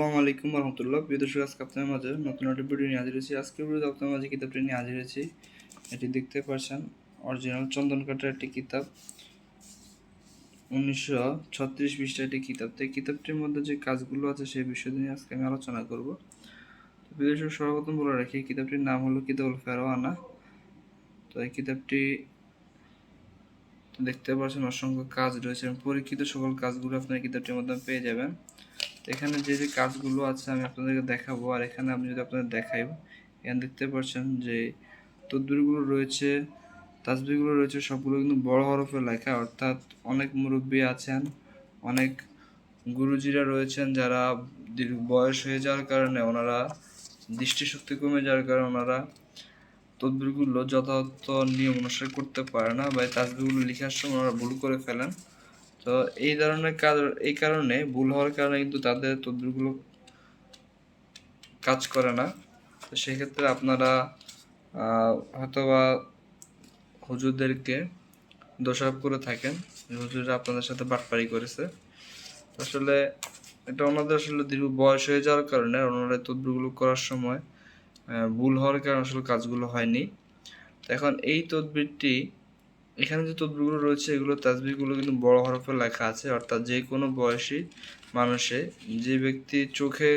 আসসালামু আলাইকুম রহমতুল্লাহ। প্রিয় দর্শক, আজকে আপনাদের মাঝে নতুন একটা ভিডিও নিয়ে হাজির হয়েছি। আজকের ভিডিওতে আপনার মাঝে কিতাবটি নিয়ে হাজির হয়েছি। এটি দেখতে পাচ্ছেন অরিজিনাল চন্দন কাঠের একটি কিতাব। উনিশশো ছত্রিশ পৃষ্ঠা একটি কিতাব। তো এই কিতাবটির মধ্যে যে কাজগুলো আছে, সেই বিষয় নিয়ে আজকে আমি আলোচনা করব। তো প্রিয় দর্শক, সর্বপ্রথম বলে রাখি কিতাবটির নাম হলো কিতাবুল ফেরোয়ানা তো এই কিতাবটি দেখতে পাচ্ছেন অসংখ্য কাজ রয়েছে পরীক্ষিত সকল কাজগুলো আপনার কিতাবটির মাধ্যমে পেয়ে যাবেন। এখানে যে যে কাজগুলো আছে আমি আপনাদেরকে দেখাবো, আর এখানে আমি যদি আপনাদের দেখাই, এখানে দেখতে পাচ্ছেন যে তদবিরগুলো রয়েছে তাসবিরগুলো রয়েছে, সবগুলো কিন্তু বড় হরফে লেখা, অর্থাৎ অনেক মুরব্বী আছেন, অনেক গুরুজিরা রয়েছেন যারা বয়স হয়ে যাওয়ার কারণে ওনারা দৃষ্টিশক্তি কমে যাওয়ার কারণে ওনারা তদবিরগুলো যথাযথ নিয়ম অনুসারে করতে পারে না বা এই তাসবিরগুলো লেখার সময় ওনারা ভুল করে ফেলেন। তো এই ধরনের কাজ এই কারণে ভুল হওয়ার কারণে কিন্তু তাদের তদবিরগুলো কাজ করে না। তো সেক্ষেত্রে আপনারা হয়তোবা হুজুরদেরকে দোষারোপ করে থাকেন হুজুররা আপনাদের সাথে বাটপারি করেছে। আসলে এটা ওনাদের আসলে দীর্ঘ বয়স হয়ে যাওয়ার কারণে ওনারা তদবিরগুলো করার সময় ভুল হওয়ার কারণে আসলে কাজগুলো হয়নি। এখন এই তদবিরটি এখানে যে তদবিরগুলো রয়েছে, এগুলো তাসবিরগুলো কিন্তু বড় হরফে লেখা আছে। অর্থাৎ যে কোনো বয়সী মানুষে যে ব্যক্তি চোখে,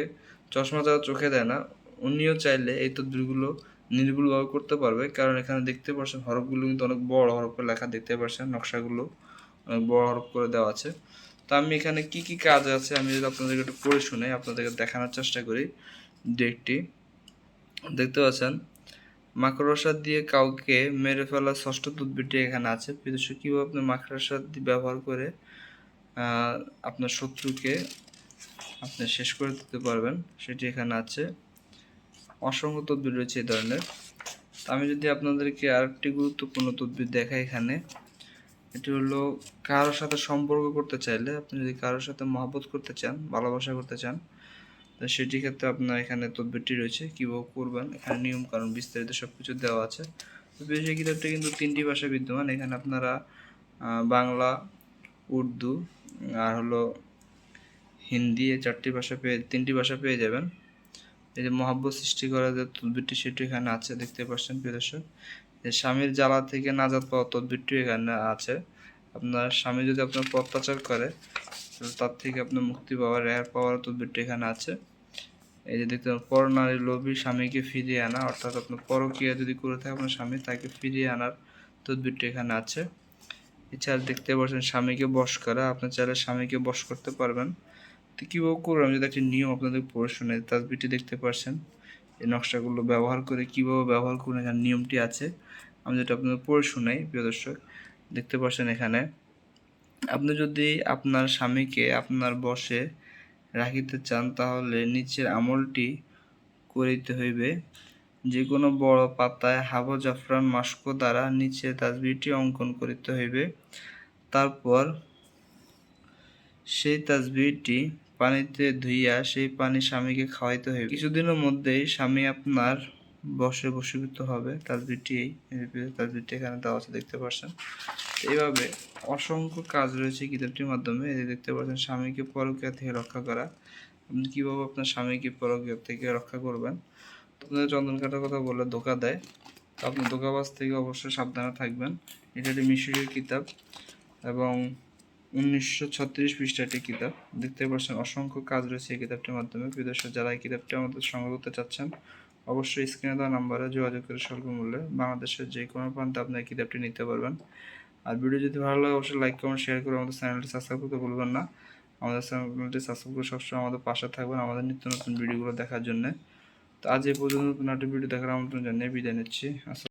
চশমা যারা চোখে দেয় না, উনিও চাইলে এই তদবিরগুলো নির্ভুলভাবে করতে পারবে। কারণ এখানে দেখতে পাচ্ছেন হরফগুলো কিন্তু অনেক বড় হরফে লেখা, দেখতে পাচ্ছেন নকশাগুলো অনেক বড় হরফ করে দেওয়া আছে। তো আমি এখানে কি কি কাজ আছে, আমি যদি আপনাদেরকে একটু পড়ে শুনে আপনাদেরকে দেখানোর চেষ্টা করি। একটি, দেখতে পাচ্ছেন মাকড়সা দিয়ে কাউকে মেরে ফেলা ষষ্ঠ তদবিরটি এখানে আছে। বিদেশে কীভাবে আপনি মাকড়সা ব্যবহার করে আপনার শত্রুকে আপনি শেষ করে দিতে পারবেন, সেটি এখানে আছে। অসংখ্য তদবির রয়েছে এই ধরনের। আমি যদি আপনাদেরকে আরেকটি গুরুত্বপূর্ণ তদবির দেখাই এখানে, এটি হলো কারোর সাথে সম্পর্ক করতে চাইলে, আপনি যদি কারোর সাথে মহব্বত করতে চান, ভালোবাসা করতে চান সেটি ক্ষেত্রে আপনার এখানে তদবিরটি রয়েছে কীভাবে করবেন, এখানে নিয়ম কারণ বিস্তারিত সব কিছু দেওয়া আছে। তো বিশেষ কিতাবটি কিন্তু তিনটি ভাষায় বিদ্যমান, এখানে আপনারা বাংলা, উর্দু, আর হলো হিন্দি, এই চারটি ভাষা পেয়ে, তিনটি ভাষা পেয়ে যাবেন। এই যে মহাব্বত সৃষ্টি করা যে তদবিরটি, সেটি এখানে আছে, দেখতে পাচ্ছেন প্রিয় দর্শক। স্বামীর জ্বালা থেকে নাজাত পাওয়া তদবিরটি এখানে আছে। আপনার স্বামী যদি আপনার অত্যাচার করে তার থেকে আপনার মুক্তি পাওয়ার, রেহাই পাওয়ার তদবিরটি এখানে আছে। এই যে দেখতে পর নারী লোভী স্বামীকে ফিরিয়ে আনা, অর্থাৎ আপনার পরকীয়া যদি করে থাকে আপনার স্বামী, তাকে ফিরিয়ে আনার তদবিরটি এখানে আছে। এছাড়া দেখতে পাচ্ছেন, স্বামীকে বশ করা, আপনার চাইলে স্বামীকে বশ করতে পারবেন। তো কীভাবে করবেন যদি একটি নিয়ম আপনাদের পড়ে শুনে তাজবিরটি দেখতে পাচ্ছেন, এই নকশাগুলো ব্যবহার করে কীভাবে ব্যবহার করুন, এখানে নিয়মটি আছে। আমি যেটা আপনাদের পড়ে প্রিয় দর্শক, দেখতে পাচ্ছেন এখানে, আপনি যদি আপনার স্বামীকে আপনার বসে রাখিতে চান, তাহলে নিচের আমলটি করিতে হইবে। যে কোনো বড় পাতায় হাবো জাফরান মাস্ক দ্বারা নিচে তাজবিরটি অঙ্কন করিতে হইবে। তারপর সেই তাজবিরটি পানিতে ধুইয়া সেই পানি স্বামীকে খাওয়াইতে হইবে। কিছুদিনের মধ্যেই স্বামী আপনার বসে বসীভূত হবে তাজবিরটি এই তাজবিরটি এখানে দেওয়া আছে, দেখতে পাচ্ছেন এইভাবে অসংখ্য কাজ রয়েছে কিতাবটির মাধ্যমে। এই দেখতে পাচ্ছেন, স্বামীকে পরকীয়া থেকে রক্ষা করা। আপনি কীভাবে আপনার স্বামীকে পরকীয়া থেকে রক্ষা করবেন? আপনাদের চন্দন কাটার কথা বলে ধোকা দেয়। তো আপনি ধোকাবাজ থেকে অবশ্যই সাবধানে থাকবেন। এটা একটি মিশরীয় কিতাব এবং উনিশশো ছত্রিশ পৃষ্ঠা একটি কিতাব। দেখতে পাচ্ছেন, অসংখ্য কাজ রয়েছে এই কিতাবটির মাধ্যমে। বিদেশে যারা এই কিতাবটি আমাদের সংগ্রহ করতে চাচ্ছেন অবশ্যই স্ক্রিনে দেওয়া নাম্বারে যোগাযোগ করে স্বল্প মূল্যে বাংলাদেশের যে কোনো প্রান্তে আপনি এই কিতাবটি নিতে পারবেন। আর ভিডিও যদি ভালো লাগে, অবশ্যই লাইক কমেন্ট শেয়ার করে আমাদের চ্যানেলটি সাবস্ক্রাইব করতে ভুলবেন না। আমাদের চ্যানেলটি সাবস্ক্রাইব করে সবসময় আমাদের পাশে থাকবেন আমাদের নিত্য নতুন ভিডিওগুলো দেখার জন্য। তো আজ এই পর্যন্ত নতুন একটা ভিডিও দেখার আমন্ত্রণ জানিয়ে বিদায় নিচ্ছি।